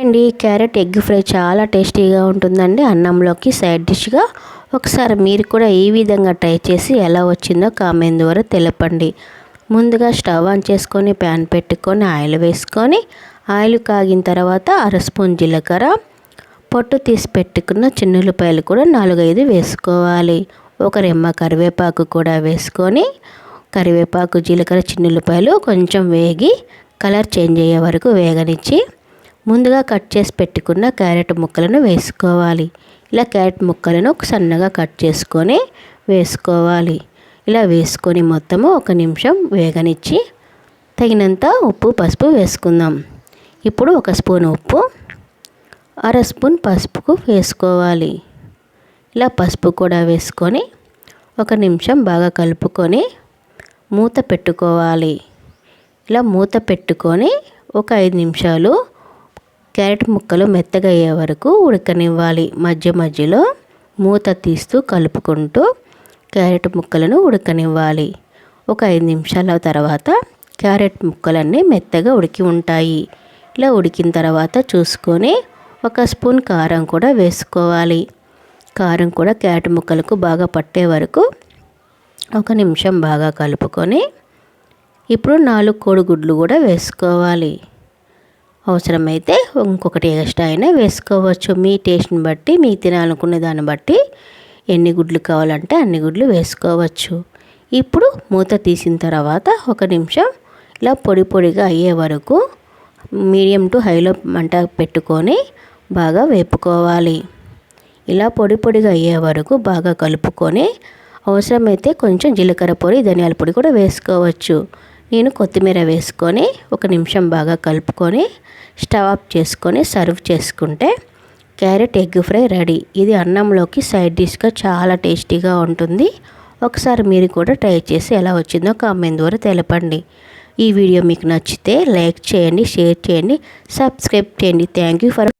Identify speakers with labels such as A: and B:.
A: అండి carrot egg fry చాలా టేస్టీగా ఉంటుందండి. అన్నంలోకి సైడ్ డిష్గా ఒకసారి మీరు కూడా ఈ విధంగా ట్రై చేసి ఎలా వచ్చిందో కామెంట్ ద్వారా తెలపండి. ముందుగా స్టవ్ ఆన్ చేసుకొని ప్యాన్ పెట్టుకొని ఆయిల్ వేసుకొని ఆయిల్ కాగిన తర్వాత అర స్పూన్ జీలకర్ర పొట్టు తీసి పెట్టుకున్న చిన్నులపాయలు కూడా నాలుగైదు వేసుకోవాలి. ఒక రెమ్మ కరివేపాకు కూడా వేసుకొని కరివేపాకు జీలకర్ర చిన్నులపాయలు కొంచెం వేగి కలర్ చేంజ్ అయ్యే వరకు వేగనిచ్చి ముందుగా కట్ చేసి పెట్టుకున్న క్యారెట్ ముక్కలను వేసుకోవాలి. ఇలా క్యారెట్ ముక్కలను సన్నగా కట్ చేసుకొని వేసుకోవాలి. ఇలా వేసుకొని మొత్తము ఒక నిమిషం వేగనిచ్చి తగినంత ఉప్పు పసుపు వేసుకుందాం. ఇప్పుడు ఒక స్పూన్ ఉప్పు అర స్పూన్ పసుపుకు వేసుకోవాలి. ఇలా పసుపు కూడా వేసుకొని ఒక నిమిషం బాగా కలుపుకొని మూత పెట్టుకోవాలి. ఇలా మూత పెట్టుకొని ఒక ఐదు నిమిషాలు క్యారెట్ ముక్కలు మెత్తగా అయ్యే వరకు ఉడకనివ్వాలి. మధ్య మధ్యలో మూత తీస్తూ కలుపుకుంటూ క్యారెట్ ముక్కలను ఉడకనివ్వాలి. ఒక ఐదు నిమిషాల తర్వాత క్యారెట్ ముక్కలన్నీ మెత్తగా ఉడికి ఉంటాయి. ఇలా ఉడికిన తర్వాత చూసుకొని ఒక స్పూన్ కారం కూడా వేసుకోవాలి. కారం కూడా క్యారెట్ ముక్కలకు బాగా పట్టే వరకు ఒక నిమిషం బాగా కలుపుకొని ఇప్పుడు నాలుగు కోడిగుడ్లు కూడా వేసుకోవాలి. అవసరమైతే ఇంకొకటి ఎక్స్ట్రా అయినా వేసుకోవచ్చు. మీ టేస్ట్ని బట్టి మీ తినాలనుకునే దాన్ని బట్టి ఎన్ని గుడ్లు కావాలంటే అన్ని గుడ్లు వేసుకోవచ్చు. ఇప్పుడు మూత తీసిన తర్వాత ఒక నిమిషం ఇలా పొడి పొడిగా అయ్యే వరకు మీడియం టు హైలో మంట పెట్టుకొని బాగా వేపుకోవాలి. ఇలా పొడి పొడిగా అయ్యే వరకు బాగా కలుపుకొని అవసరమైతే కొంచెం జీలకర్ర పొడి ధనియాల పొడి కూడా వేసుకోవచ్చు. నేను కొత్తిమీర వేసుకొని ఒక నిమిషం బాగా కలుపుకొని స్టవ్ ఆఫ్ చేసుకొని సర్వ్ చేసుకుంటే క్యారెట్ ఎగ్ ఫ్రై రెడీ. ఇది అన్నంలోకి సైడ్ డిష్గా చాలా టేస్టీగా ఉంటుంది. ఒకసారి మీరు కూడా ట్రై చేసి ఎలా వచ్చిందో కామెంట్ ద్వారా తెలపండి. ఈ వీడియో మీకు నచ్చితే లైక్ చేయండి షేర్ చేయండి సబ్స్క్రైబ్ చేయండి. Thank you for